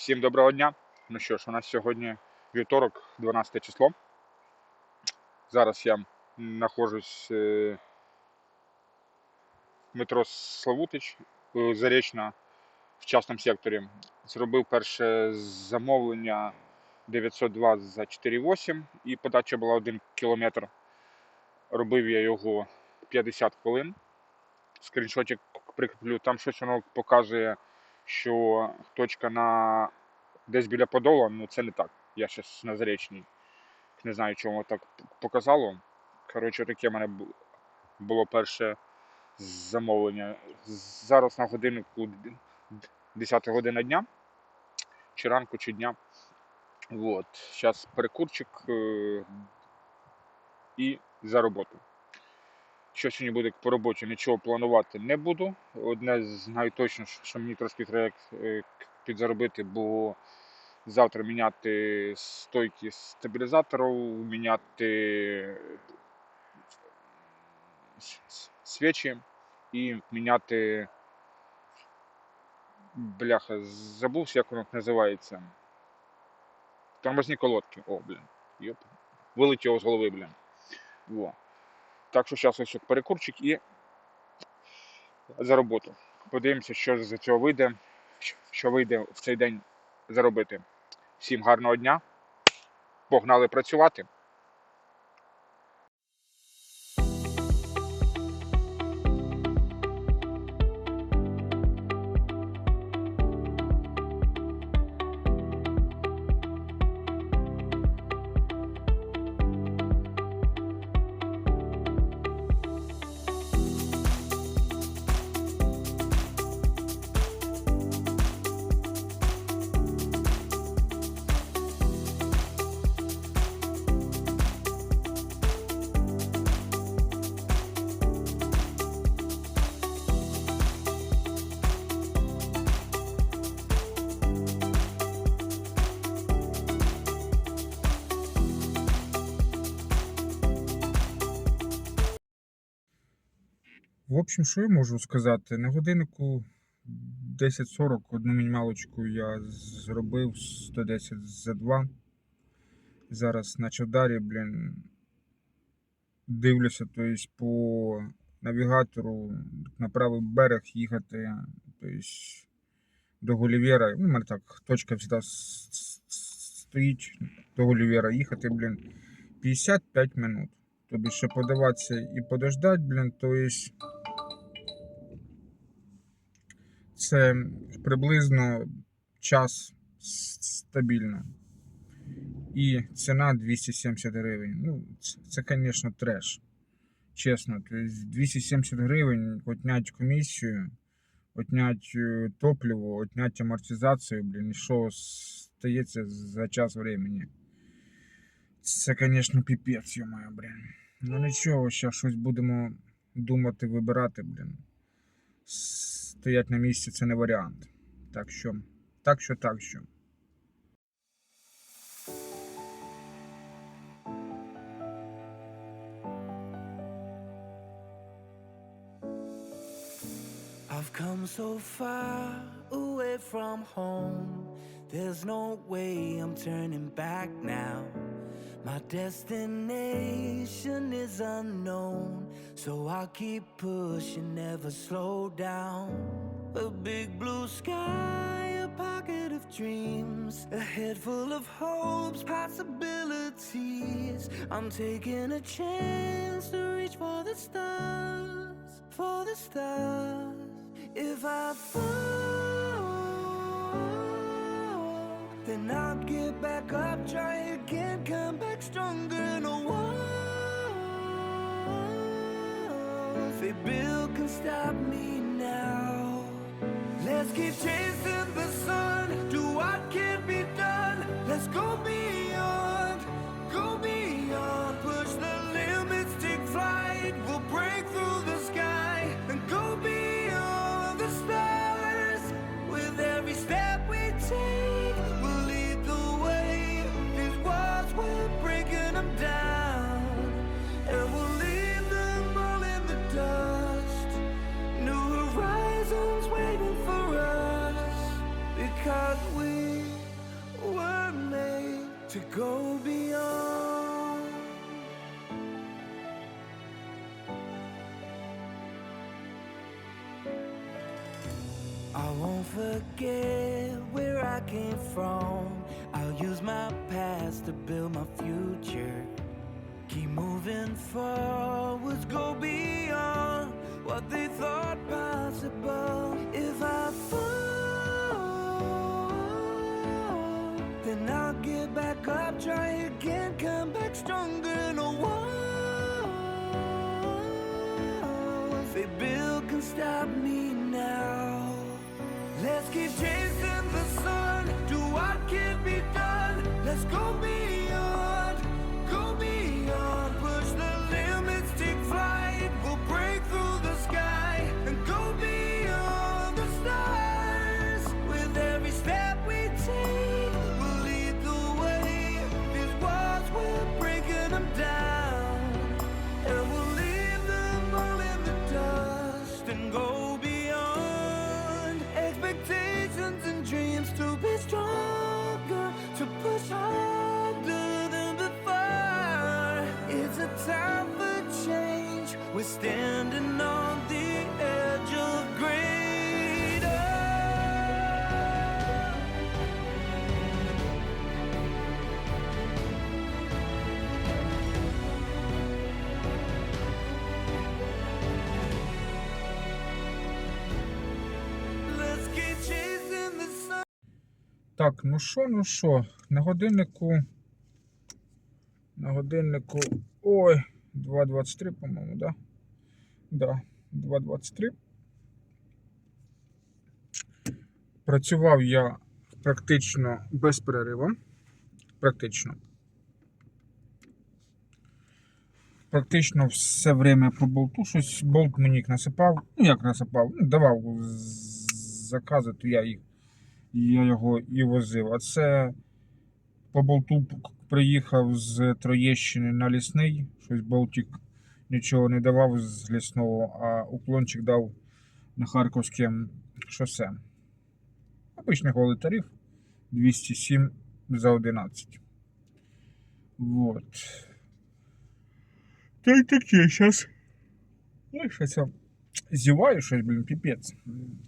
Всім доброго дня. Ну що ж, у нас сьогодні вівторок, 12 число. Зараз я знаходжусь е, в метро Славутич, е, Зарічна в частному секторі. Зробив перше замовлення 902 за 4,8 і подача була 1 кілометр. Робив я його 50 хвилин. Скріншотик прикріплю. Там щось воно показує, що точка на десь біля Подола, ну це не так. Я щось на Заречній. Не знаю, чому так показало. Коротше, таке в мене було перше замовлення. Зараз на годиннику д- д- 10 година дня, чи ранку, чи дня. Вот. Зараз перекурчик е, і за роботу. Що сьогодні буде по роботі, нічого планувати не буду. Одне знаю точно, що- мені трошки треба е, підзаробити, бо завтра міняти стойки стабілізаторів, міняти с- свічі і міняти. Бляха, забувся, як воно називається. Тормозні колодки. О, блін. Йоп. Вилетіло з голови, блін. Во. Так що зараз ось перекурчик і за роботу. Подивимося, що з цього вийде, що вийде в цей день заробити. Всім гарного дня. Погнали працювати. В общем, що я можу сказати? На годиннику 10.40 одну мінімалочку я зробив 110 за 2. Зараз на Чавдарі, блін, дивлюся, то есть по навігатору на правий берег їхати, то есть до Гулівера. Ну, мене так, точка завжди стоїть до Гулівера їхати, блін, 55 минут. Тобі ще подаватися і подождать, блін, то це приблизно час стабільно. І ціна 270 гривень. Ну, це, звісно, треш. Чесно, тобто 270 гривень отнять комісію, отнять е, топливо, отнять амортизацію, блін, що стається за час времени. Це, звісно, піпець, йомаю, блін. Ну нічого, ще щось будемо думати, вибирати, блін. Стоять на місці це не варіант. Так що, так що, так що. I've come so far away from home. There's no way I'm turning back now. My destination is unknown, so I'll keep pushing, never slow down. A big blue sky, a pocket of dreams, a head full of hopes, possibilities. I'm taking a chance to reach for the stars, for the stars. If I fall, then I'll get back up, try again, come back stronger. No one, say Bill can stop me now. Let's keep chasing the sun, do what can be done. Let's go beyond, to build my future. Keep moving forwards, go beyond what they thought Так, ну що, ну що, на годиннику. На годиннику. Ой, 2.23, по-моєму, да? Да, 2.23. Працював я практично без перериву. Практично. Практично все время по болту щось болт мені їх насипав. Ну як насипав? Ну, давав закази, то я їх я його і возив. А це по болту приїхав з Троєщини на лісний. Щось болтик нічого не давав з лісного, а уклончик дав на Харківське шосе. Обичний голий тариф 207 за 11. Вот. Та й таке зараз. Ой, щось я зіваю щось, блін, піпець.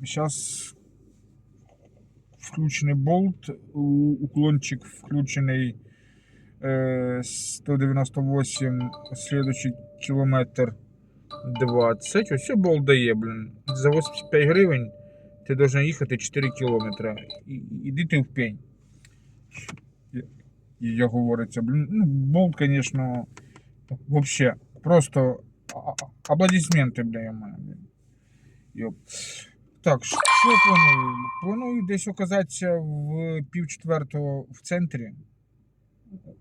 Зараз включений болт, уклончик включений е, 198, слідуючий кілометр 20. Ось болт дає, блін. За 85 гривень ти должен їхати 4 кілометри. Іди ти в пень. Я говориться, блін, ну, болт, звісно, вообще, просто аплодисменти, бля, я маю. Йоп. Так, що планую? Планую десь оказатися в пів четвертого в центрі.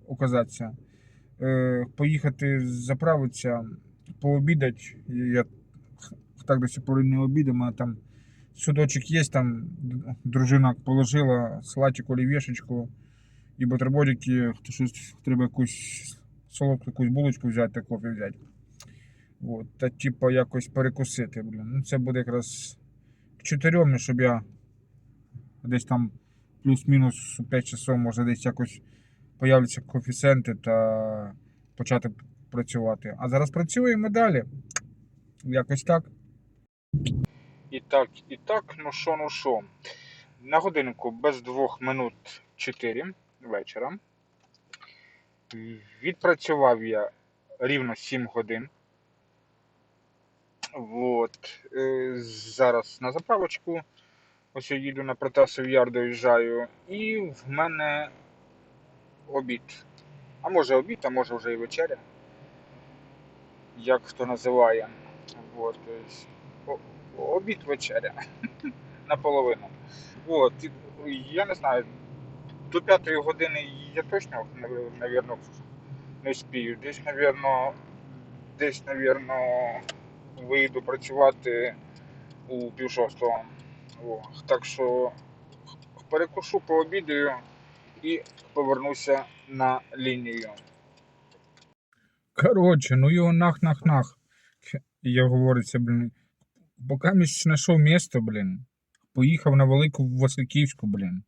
Оказатися. Е, поїхати заправитися, пообідати. Я так до сих пор і не обідав, мене там судочок є, там дружина положила салатик, олівешечку і бутербродики, щось треба якусь солодку якусь булочку взяти кофе взяти. От, та типа якось перекусити, блін. Ну це буде якраз к щоб я десь там плюс-мінус 5 часов, може десь якось появляться коефіцієнти та почати працювати. А зараз працюємо далі. Якось так. І так, і так, ну що, ну що. На годиннику без двох минут 4 вечора. Відпрацював я рівно 7 годин. Вот. Е, Зараз на заправочку. Ось я їду на Протасов Яр, доїжджаю. І в мене обід. А може обід, а може вже і вечеря. Як хто називає. Тобто, Обід вечеря. Наполовину. От. Я не знаю. До п'ятої години я точно, навірно, не спію. Десь, навірно, десь, навірно, вийду працювати у пів. Так що перекушу, пообідаю і повернуся на лінію. Коротше, ну його нах-нах-нах. Я говориться, блін. Поки місць знайшов місто, блін. Поїхав на Велику Васильківську, блін.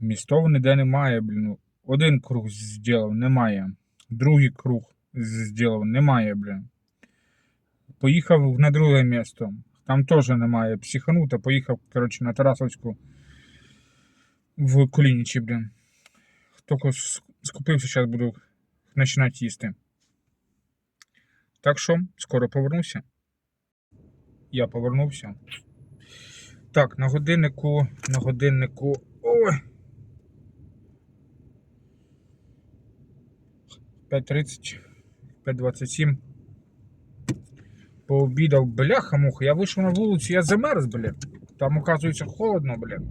Містов ніде немає, блін. Ну, Один круг зробив, немає. Другий круг зробив, немає, блін. Поїхав на друге місто. Там теж немає. Психанув та поїхав, коротше, на Тарасовську в Кулінічі, блін. С- скупився, зараз буду починати їсти. Так що, скоро повернуся. Я повернувся. Так, на годиннику, на годиннику. Ой. 5.30, 5.27. Пообідав, бляха муха. Я вийшов на вулицю, я замерз, блін. Там, оказується, холодно, блін.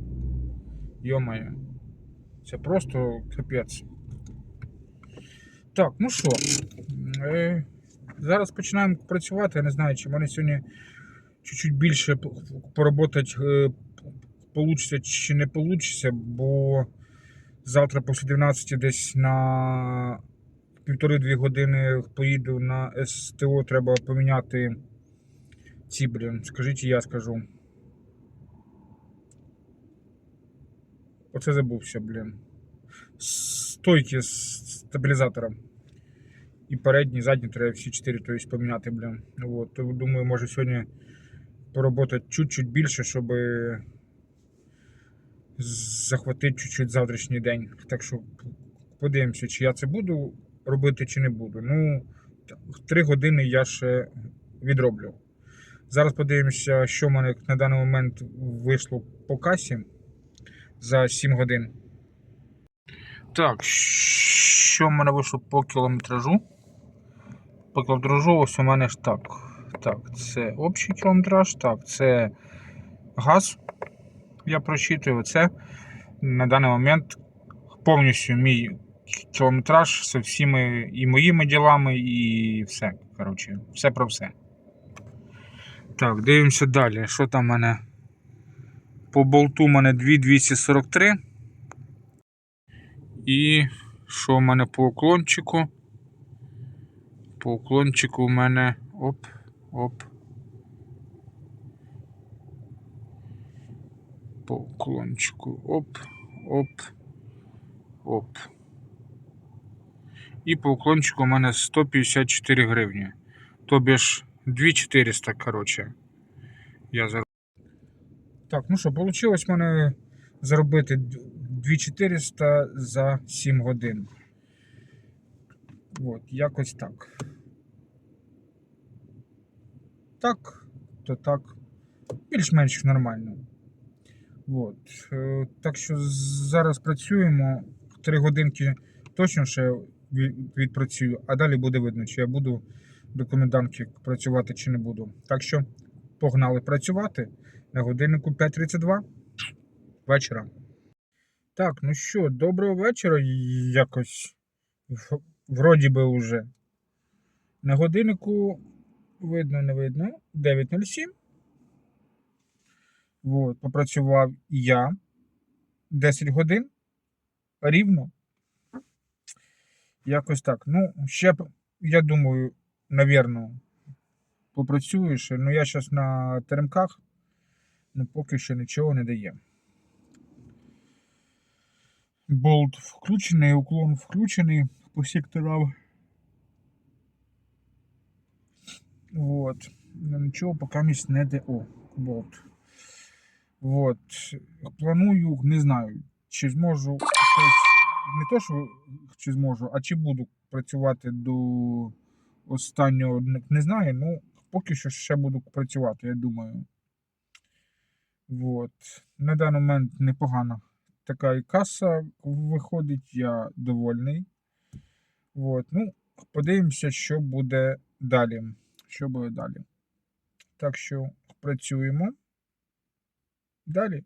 Йо-моє. Це просто капець. Так, ну що. Е, зараз починаємо працювати. Я не знаю, чи в мене сьогодні чуть-чуть більше поработати е, чи не получиться, бо завтра після 12 десь на півтори-дві години поїду на СТО, треба поміняти ці, блін, скажіть, я скажу. Оце забувся, блін. Стойки з стабілізатором. І передні, і задні треба всі чотири, то есть поміняти, блін. То думаю, може сьогодні поработати чуть-чуть більше, щоб захватити чуть-чуть завтрашній день. Так що подивимося, чи я це буду робити, чи не буду. Ну, три години я ще відроблю. Зараз подивимося, що в мене на даний момент вийшло по касі за 7 годин. Так, що в мене вийшло по кілометражу? По кілометражу ось у мене ж так. Так, це общий кілометраж, так, це газ. Я прочитую це. На даний момент повністю мій кілометраж з всіми і моїми ділами, і все. Коротше, все про все. Так, дивимося далі. Що там в мене? По болту у мене 2243. І що в мене по уклончику? По уклончику у мене оп, оп. По уклончику оп, оп, оп. І по уклончику у мене 154 гривні. Тобі ж 2400, коротше. Я зараз. Так, ну що, вийшло в мене заробити 2400 за 7 годин. От, якось так. Так, то так. Більш-менш нормально. От. е, Так що зараз працюємо. 3 годинки точно ще відпрацюю, а далі буде видно, чи я буду до комендантки працювати, чи не буду. Так що погнали працювати на годиннику 5.32 вечора. Так, ну що, доброго вечора якось. Вроді би уже. На годиннику видно, не видно. 9.07. От, попрацював я 10 годин. Рівно. Якось так. Ну, ще, я думаю, навірно, попрацюю ще. Ну, я зараз на теремках, ну поки що нічого не дає. Болт включений, уклон включений по секторам. Вот. Ну, нічого поки місць не де. О, болт. Вот. Планую, не знаю, чи зможу. тобто, Не то, що чи зможу, а чи буду працювати до останнього. Не- знаю, ну поки що ще буду працювати, я думаю. Вот. На даний момент непогана така і каса виходить, я довольний. Вот. Ну, подивимося, що буде далі. Що буде далі. Так що працюємо. Далі.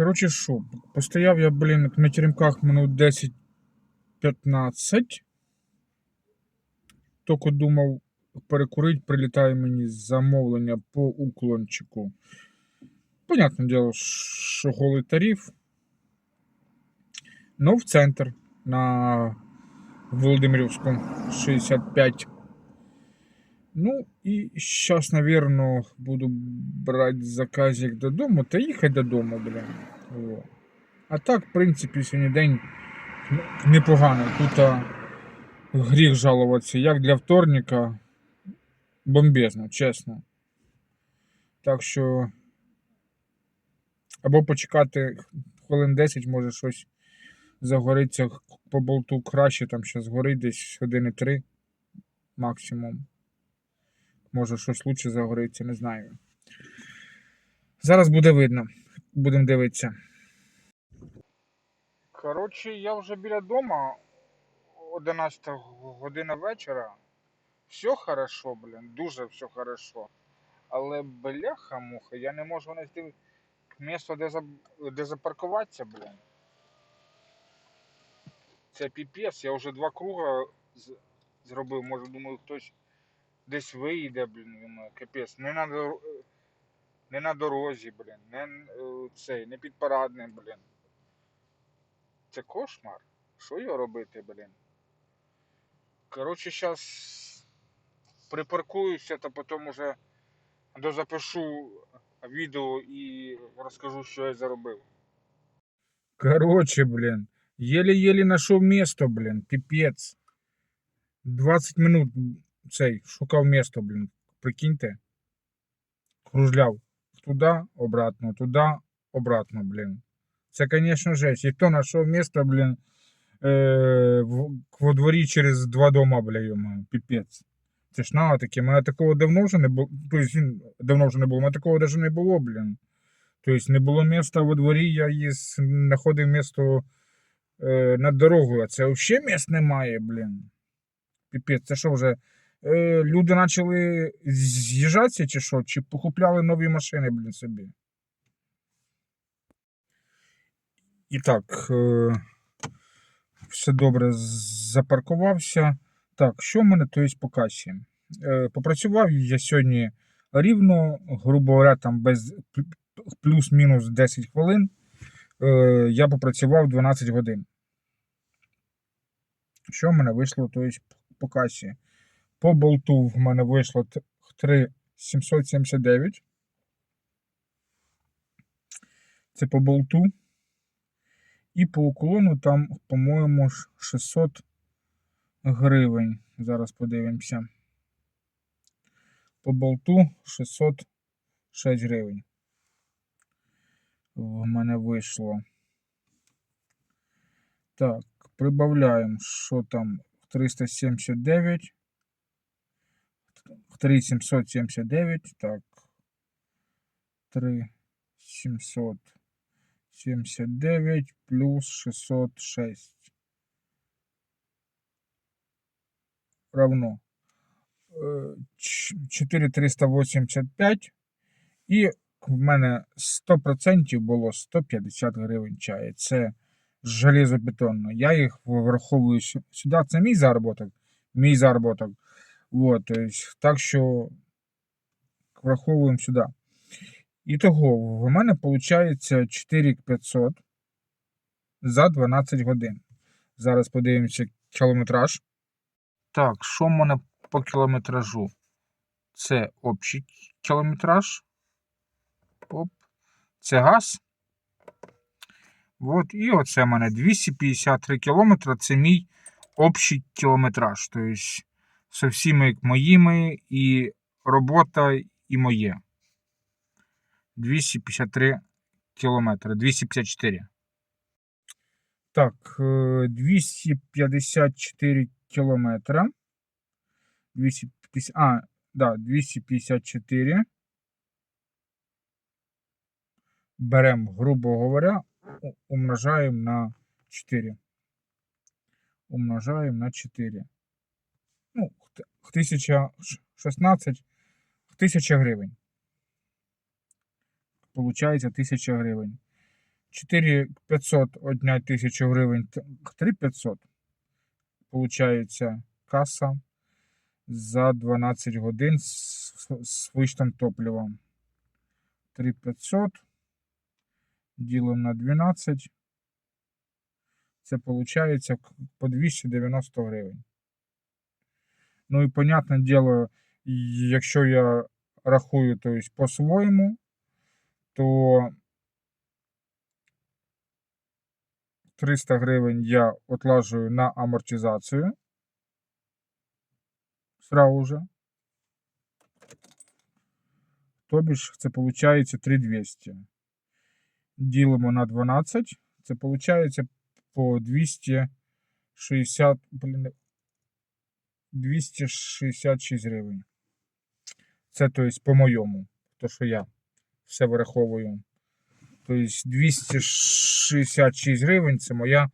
Коротше, що, постояв я, блін, на теремках минут 10-15. Тільки думав перекурити, прилітає мені замовлення по уклончику. Понятне діло, що голий тариф. Ну, в центр на Володимирівську 65. Ну, і зараз, напевно, буду брати заказик додому та їхати додому. О. А так, в принципі, сьогодні день непоганий. Тут а, гріх жалуватися. Як для вторника, бомбезно, чесно. Так що. Або почекати хвилин 10, може щось загориться по болту краще, там ще згорить десь години 3 максимум. Може щось лучше загориться, не знаю. Зараз буде видно. Будемо дивитися. Коротше, я вже біля дома 11 година вечора. Все хорошо, блін, дуже все хорошо. Але бляха-муха, я не можу знайти місце, де, за... де запаркуватися, блін. Це піпець, я вже два круга з... зробив, може, думаю, хтось десь виїде, блін, думаю, капець. Не на, дор... не на дорозі, блін, не е, цей, не під парадним, блін. Це кошмар. Що його робити, блін? Коротше, зараз припаркуюся, та потім уже дозапишу відео і розкажу, що я заробив. Короче, блін. Єлі-єлі знайшов місто, блін. Піпець. 20 минут цей шукав місто, блін. Прикиньте. Кружляв. Туди, обратно, туди, обратно, блін. Це, звісно, жесть. І то знайшов місто, блін. Е, во дворі через два дома, бля, йому. Піпець. Це ж надо таке. Мене такого давно вже не було. Тобто, він давно вже не було. Мене такого навіть не було, блін. Тобто не було міста во дворі, я її знаходив місто е, над дорогою. А це взагалі міст немає, блін. Піпець, це що вже? Е, люди почали з'їжджатися чи що? Чи покупляли нові машини, блін, собі? І так, е, все добре запаркувався. Так, що в мене то є по касі? Е, попрацював я сьогодні рівно, грубо говоря, там без плюс-мінус 10 хвилин. Я попрацював 12 годин. Що в мене вийшло то є по касі? По болту в мене вийшло 3,779. Це по болту. І по уклону там, по-моєму, 600 гривень. Зараз подивимося. По болту 606 гривень. В мене вийшло. Так, прибавляємо, що там 379. 3779. Так. 3779 плюс 606. Равно е, 4385. І в мене 100% було 150 гривень чаю. Це железобетонно. Я їх враховую сюди. Це мій заробіток. Мій заробіток. Вот, то есть, так що враховуємо сюди. І того, в мене виходить 4500 за 12 годин. Зараз подивимося кілометраж. Так, що в мене по кілометражу? Це общий кілометраж. Оп. Це газ. От, і оце в мене 253 кілометри. Це мій общий кілометраж. Тобто, со всіми моїми і робота, і моє. 253 кілометри. 254. Так, е, 254 кілометра. 250, а, да, 254. Беремо, грубо говоря, умножаємо на 4. Умножаємо на 4. Ну, х- 1016, 1000 гривень. Получається 1000 гривень. 4500 одня тисячу гривень, 3500. Получається каса за 12 годин з, з- вичтом топлива. 3500 ділимо на 12. Це виходить по 290 гривень. Ну і понятне діло, якщо я рахую то есть, по-своєму, то 300 гривень я отлажую на амортизацію. Сразу же. Тобі ж це виходить 3200. Ділимо на 12. Це виходить по 260, блін, 266 гривень. Це, то есть, по-моєму, то, що я все вираховую. Тобто 266 гривень це моя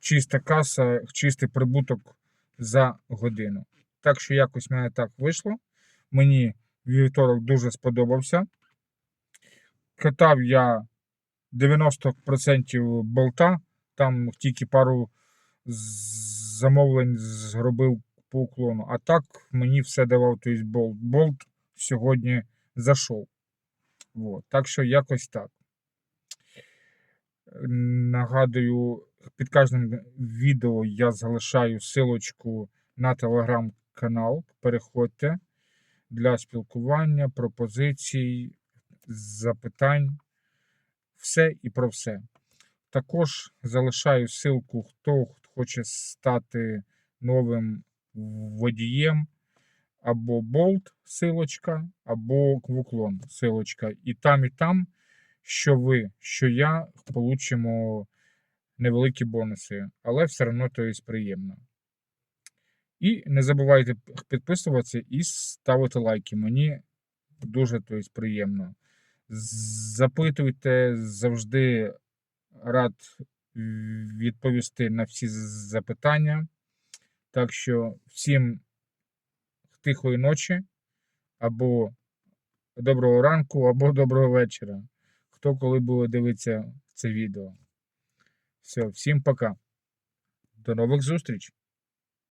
чиста каса, чистий прибуток за годину. Так що якось в мене так вийшло. Мені вівторок дуже сподобався. Катав я 90% болта, там тільки пару замовлень зробив по уклону. А так мені все давав тобто болт. Болт сьогодні зайшов. Вот. Так що якось так. Нагадую, під кожним відео я залишаю силочку на телеграм-канал. Переходьте для спілкування, пропозицій, запитань. Все і про все. Також залишаю ссылку, хто хоче стати новим водієм, або болт силочка, або квуклон силочка. І там, і там, що ви, що я, получимо невеликі бонуси, але все одно то є приємно. І не забувайте підписуватися і ставити лайки. Мені дуже то є, приємно. Запитуйте завжди рад відповісти на всі запитання. Так що всім тихої ночі, або доброго ранку, або доброго вечора. Хто коли буде дивитися це відео. Все, всім пока. До нових зустріч!